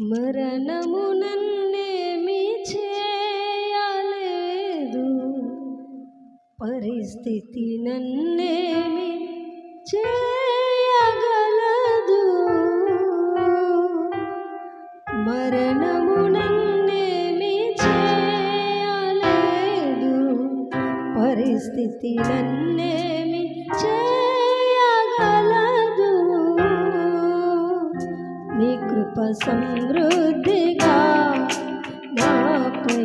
మరణము నన్నేమి చేయలేదు. పరిస్థితి నన్నేమి చేయగలదు. మరణము నన్నేమి చేయలేదు. పరిస్థితి నన్నే కృప సమృద్ధిగా నాపై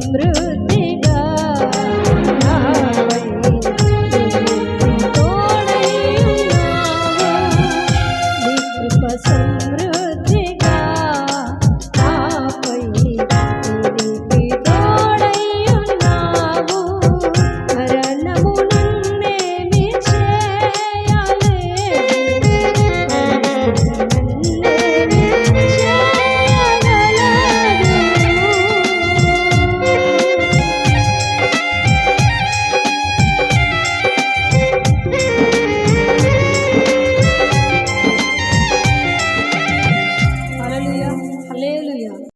समृद्धि